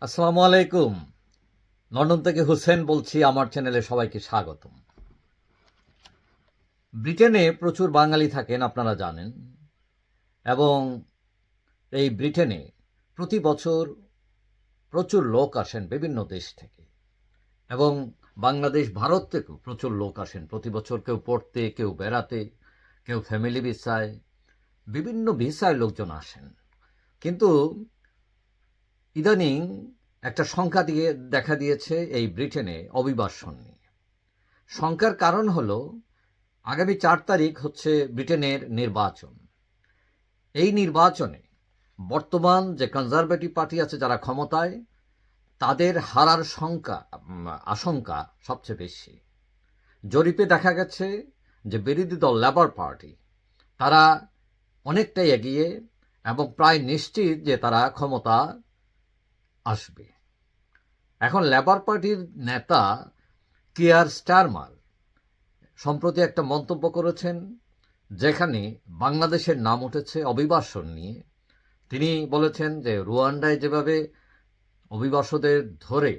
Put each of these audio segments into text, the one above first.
আসসালামু আলাইকুম। লন্ডন থেকে হুসেন বলছি, আমার চ্যানেলে সবাইকে স্বাগতম। ব্রিটেনে প্রচুর বাঙালি থাকেন, আপনারা জানেন। এবং এই ব্রিটেনে প্রতি বছর প্রচুর লোক আসেন বিভিন্ন দেশ থেকে। এবং বাংলাদেশ, ভারত থেকেও প্রচুর লোক আসেন। প্রতি বছর কেউ পড়তে, কেউ বেড়াতে, কেউ ফ্যামিলি ভিসায়, বিভিন্ন ভিসায় লোকজন আসেন। কিন্তু ইদানিং একটা সংখ্যা দিয়ে দেখা দিয়েছে এই ব্রিটেনে অভিবাসন নিয়ে। শঙ্কার কারণ হল, আগামী চার তারিখ হচ্ছে ব্রিটেনের নির্বাচন। এই নির্বাচনে বর্তমান যে কনজারভেটিভ পার্টি আছে যারা ক্ষমতায়, তাদের হারার সংখ্যা আশঙ্কা সবচেয়ে বেশি। জরিপে দেখা গেছে যে বিরোধী দল লেবার পার্টি, তারা অনেকটাই এগিয়ে এবং প্রায় নিশ্চিত যে তারা ক্ষমতা আসবে। এখন লেবার পার্টির নেতা কিয়ার স্টারমার সম্প্রতি একটা মন্তব্য করেছেন, যেখানে বাংলাদেশের নাম উঠেছে অভিবাসন নিয়ে। তিনি বলেছেন যে রুয়ান্ডায় যেভাবে অভিবাসীদের ধরে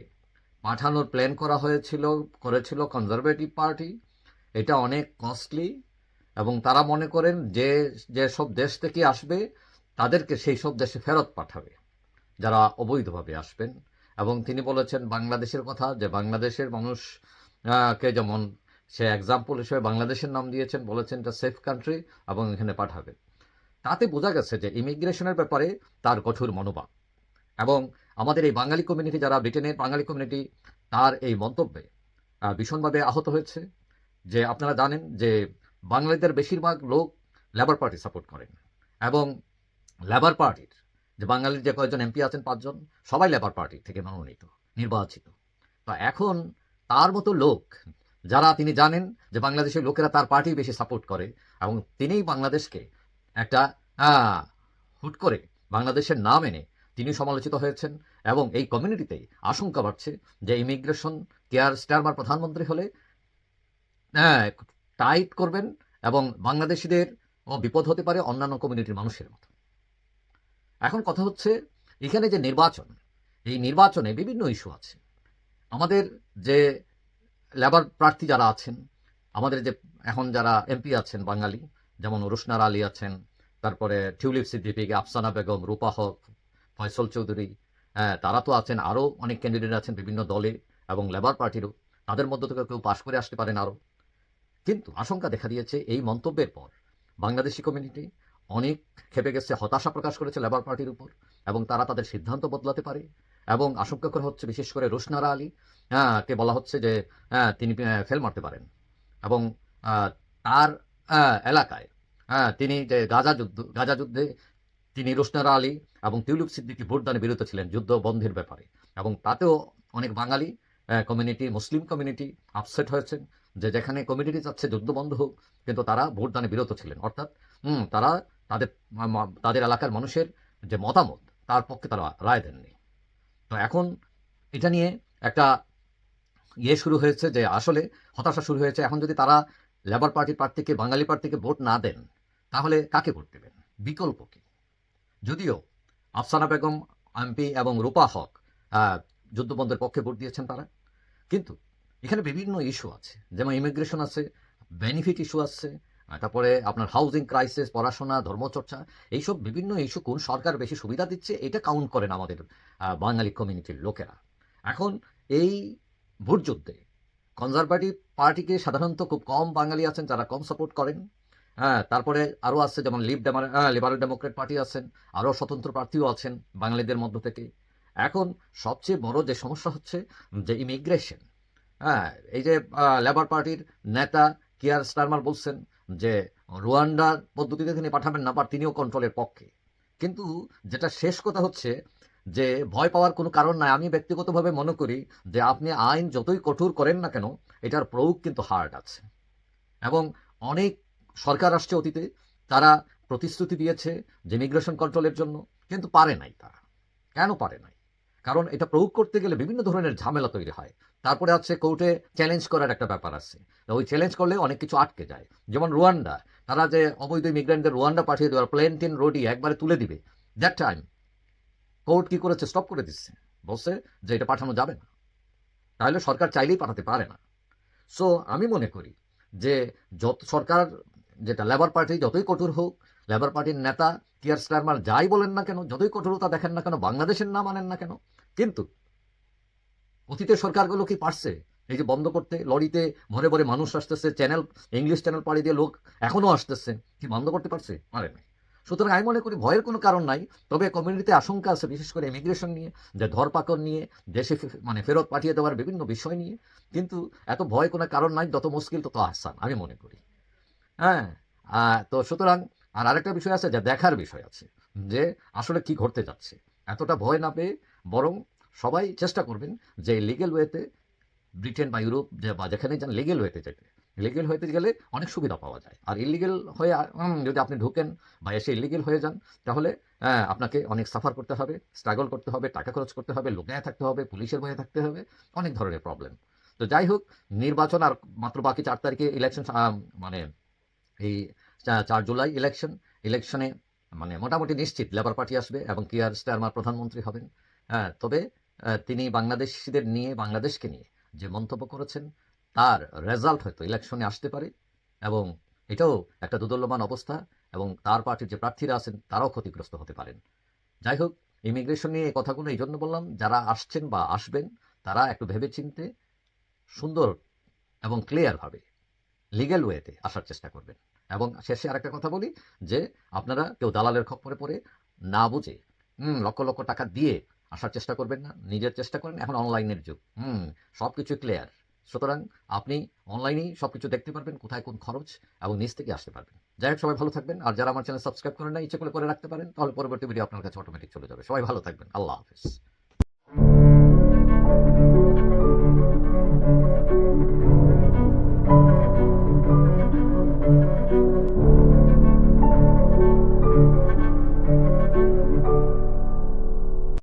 পাঠানোর প্ল্যান করা হয়েছিল, করেছিল কনজারভেটিভ পার্টি এটা অনেক কস্টলি এবং তারা মনে করেন যে যেসব দেশ থেকে আসবে, তাদেরকে সেই সব দেশে ফেরত পাঠাবে। যারা অবৈধভাবে আসবেন। এবং তিনি বলেছেন বাংলাদেশের কথা, যে বাংলাদেশের মানুষ কে যেমন, সে এক্সাম্পল হিসেবে বাংলাদেশের নাম দিয়েছেন, বলেছেন এটা সেফ কান্ট্রি এবং এখানে পাঠাবেন। তাতে বোঝা গেছে যে ইমিগ্রেশনের ব্যাপারে তার কঠোর মনোভাব। এবং আমাদের এই বাঙালি কমিউনিটি যারা ব্রিটেনের বাঙালি কমিউনিটি তার এই মন্তব্যে ভীষণভাবে আহত হয়েছে। যে আপনারা জানেন যে বাঙালিদের বেশিরভাগ লোক লেবার পার্টি সাপোর্ট করেন। এবং লেবার পার্টির যে বাঙালির যে কয়েকজন এমপি আছেন পাঁচজন সবাই লেবার পার্টি থেকে মনোনীত নির্বাচিত। তো এখন তার মতো লোক যারা তিনি জানেন যে বাংলাদেশের লোকেরা তার পার্টি বেশি সাপোর্ট করে এবং তিনিই বাংলাদেশকে একটা হুট করে বাংলাদেশের নাম এনে তিনি সমালোচিত হয়েছেন এবং এই কমিউনিটিতেই আশঙ্কা বাড়ছে যে ইমিগ্রেশন কেয়ার স্টারমার প্রধানমন্ত্রী হলে হ্যাঁ, টাইট করবেন এবং বাংলাদেশিদের বিপদ হতে পারে অন্যান্য কমিউনিটির মানুষের মতো। এখন কথা হচ্ছে এখানে যে নির্বাচন এই নির্বাচনে বিভিন্ন ইস্যু আছে। আমাদের যে লেবার প্রার্থী যারা আছেন আমাদের যে এখন যারা এমপি আছেন বাঙালি যেমন রুশনার আলী আছেন তারপরে টিউলিপ সিদ্দিকি আফসানা বেগম রূপা হক ফয়সল চৌধুরী হ্যাঁ, তারা তো আছেন আরও অনেক ক্যান্ডিডেট আছেন বিভিন্ন দলে এবং লেবার পার্টিরও তাদের মধ্য থেকে কেউ পাশ করে আসতে পারেন আরও। কিন্তু আশঙ্কা দেখা দিয়েছে এই মন্তব্যের পর বাংলাদেশি কমিউনিটি অনেক খেপে গেছে হতাশা প্রকাশ করেছে লেবার পার্টির উপর এবং তারা তাদের সিদ্ধান্ত বদলাতে পারে এবং আশঙ্কা করা হচ্ছে বিশেষ করে রোশনারা আলী হ্যাঁ, কে বলা হচ্ছে যে হ্যাঁ, তিনি ফেল মারতে পারেন। এবং তার এলাকায় হ্যাঁ, তিনি যে গাজা যুদ্ধ গাজা যুদ্ধে তিনি রোশনারা আলী এবং তিউলিপ সিদ্দিকি ভোটদানে বিরত ছিলেন যুদ্ধ বন্ধের ব্যাপারে। এবং তাতেও অনেক Bengali community Muslim community upset হয়েছেন যে যেখানে কমিউনিটি চাচ্ছে যুদ্ধ বন্ধ হোক কিন্তু তারা ভোটদানে বিরত ছিলেন। অর্থাৎ তারা তাদের তাদের এলাকার মানুষের যে মতামত, তার পক্ষে তারা রায় দেননি। তো এখন এটা নিয়ে একটা ইয়ে শুরু হয়েছে যে আসলে হতাশা শুরু হয়েছে। এখন যদি তারা লেবার পার্টির প্রার্থীকে, বাঙালি প্রার্থীকে ভোট না দেন, তাহলে কাকে ভোট দেবেন? বিকল্প কি? যদিও আফসানা বেগম, এমপি এবং রূপা হক যুদ্ধবন্ধের পক্ষে ভোট দিয়েছেন তারা। কিন্তু এখানে বিভিন্ন ইস্যু আছে। যেমন ইমিগ্রেশন আছে, বেনিফিট ইস্যু আছে তারপরে আপনার হাউজিং ক্রাইসিস পড়াশোনা, ধর্মচর্চা, এইসব বিভিন্ন ইস্যু কোন সরকার বেশি সুবিধা দিচ্ছে, এটা কাউন্ট করেন আমাদের বাঙালি কমিউনিটির লোকেরা। এখন এই ভোট যুদ্ধে কনজারভেটিভ পার্টিকে সাধারণত খুব কম বাঙালি আছেন, যারা কম সাপোর্ট করেন। হ্যাঁ তারপরে আরও আছে যেমন লিব লিবারেল ডেমোক্রেট পার্টি আছেন, আরও স্বতন্ত্র প্রার্থীও আছেন বাঙালিদের মধ্য থেকে। এখন সবচেয়ে বড় যে সমস্যা হচ্ছে যে ইমিগ্রেশন হ্যাঁ এই যে লেবার পার্টির নেতা কিয়ার স্টারমার বলছেন যে রুয়ান্ডার পদ্ধতিতে তিনি পাঠাবেন না বা তিনিও কন্ট্রোলের পক্ষে। কিন্তু যেটা শেষ কথা হচ্ছে যে ভয় পাওয়ার কোনো কারণ নাই। আমি ব্যক্তিগতভাবে মনে করি যে আপনি আইন যতই কঠোর করেন না কেন, এটার প্রয়োগ কিন্তু হার্ড আছে। এবং অনেক সরকার আসছে অতীতে, তারা প্রতিশ্রুতি দিয়েছে যে ইমিগ্রেশন কন্ট্রোলের জন্য, কিন্তু পারে নাই তারা। কেন পারে নাই? কারণ এটা প্রয়োগ করতে গেলে বিভিন্ন ধরনের ঝামেলা তৈরি হয়। তারপরে আছে কোর্টে চ্যালেঞ্জ করার একটা ব্যাপার আছে। ওই চ্যালেঞ্জ করলে অনেক কিছু আটকে যায়। যেমন রুয়ান্ডা, তারা যে অবৈধ ইমিগ্রেন্টদের রুয়ান্ডা পাঠিয়ে দেওয়ার প্লেন টিন রোডি একবারে তুলে দিবে। দ্যাট টাইম কোর্ট কি করেছে? স্টপ করে দিচ্ছে। বলছে যে এটা পাঠানো যাবে না। তাহলে সরকার চাইলেই পাঠাতে পারে না। সো আমি মনে করি যে যত সরকার যেটা লেবার পার্টি যতই কঠোর হোক লেবার পার্টির নেতা, কিয়ার স্টারমার যাই বলেন না কেন, যতই কঠোরতা দেখেন না কেন, বাংলাদেশের নাম আনেন না কেন, কিন্তু অতীতের সরকারগুলো কি পারছে? এই যে বন্ধ করতে, লরিতে ভরে ভরে মানুষ আসতেছে চ্যানেল ইংলিশ চ্যানেল পাড়ি দিয়ে লোক এখনও আসতেছে, কি বন্ধ করতে পারছে? পারে নাই সুতরাং আমি মনে করি ভয়ের কোনো কারণ নাই, তবে কমিউনিটিতে আশঙ্কা আছে, বিশেষ করে ইমিগ্রেশন নিয়ে, যে ধরপাকড় নিয়ে, দেশে মানে ফেরত পাঠিয়ে দেওয়ার বিভিন্ন বিষয় নিয়ে, কিন্তু এত ভয় কোনো কারণ নাই, যত মুশকিল তত আসান আমি মনে করি। হ্যাঁ তো সুতরাং আর আরেকটা বিষয় আছে যা দেখার বিষয় আছে যে আসলে কি ঘটতে যাচ্ছে। এতটা ভয় না পেয়ে বরং সবাই চেষ্টা করবেন যে লিগেল ওয়েতে ব্রিটেন বা ইউরোপ বা যেখানে যান লিগেল ওয়েতে যেতে। লিগেল হয়েতে গেলে অনেক সুবিধা পাওয়া যায়। আর ইলিগেল হয়ে যদি আপনি ঢুকেন বা এসে ইলিগেল হয়ে যান তাহলে হ্যাঁ, আপনাকে অনেক সাফার করতে হবে স্ট্রাগল করতে হবে টাকা খরচ করতে হবে লোকায় থাকতে হবে পুলিশের ভয়ে থাকতে হবে অনেক ধরনের প্রবলেম তো যাই হোক নির্বাচন আর মাত্র বাকি চার তারিখে ইলেকশন মানে এই চার জুলাই ইলেকশন ইলেকশনে মানে মোটামুটি নিশ্চিত লেবার পার্টি আসবে এবং কিয়ার স্টারমার প্রধানমন্ত্রী হবেন। হ্যাঁ তবে তিনি বাংলাদেশিদের নিয়ে, বাংলাদেশকে নিয়ে যে মন্তব্য করেছেন, তার রেজাল্ট হয়তো ইলেকশনে আসতে পারে এবং এটাও একটা দুদল্যমান অবস্থা এবং তার পার্টির যে প্রার্থীরা আছেন, তারাও ক্ষতিগ্রস্ত হতে পারেন। যাই হোক ইমিগ্রেশন নিয়ে কথাগুলো এই জন্য বললাম, যারা আসছেন বা আসবেন, তারা একটু ভেবেচিন্তে সুন্দর এবং ক্লিয়ারভাবে লিগ্যাল ওয়েতে আসার চেষ্টা করবেন। এবং শেষে আরেকটা কথা বলি, যে আপনারা কেউ দালালের খপ্পরে পড়ে না বুঝে লক্ষ লক্ষ টাকা দিয়ে আসার চেষ্টা করবেন না, নিজের চেষ্টা করেন, এখন অনলাইনের যুগ, হুম সব কিছু ক্লিয়ার সুতরাং আপনি অনলাইনেই সব কিছু দেখতে পারবেন, কোথায় কোন খরচ, এবং নিজ থেকে আসতে পারবেন। যাই হোক, সবাই ভালো থাকবেন, আর যারা আমার চ্যানেল সাবস্ক্রাইব করেন না ইচ্ছে করে করে রাখতে পারেন, তাহলে পরবর্তী ভিডিও আপনার কাছে অটোমেটিক চলে যাবে। সবাই ভালো থাকবেন, আল্লাহ হাফিজ।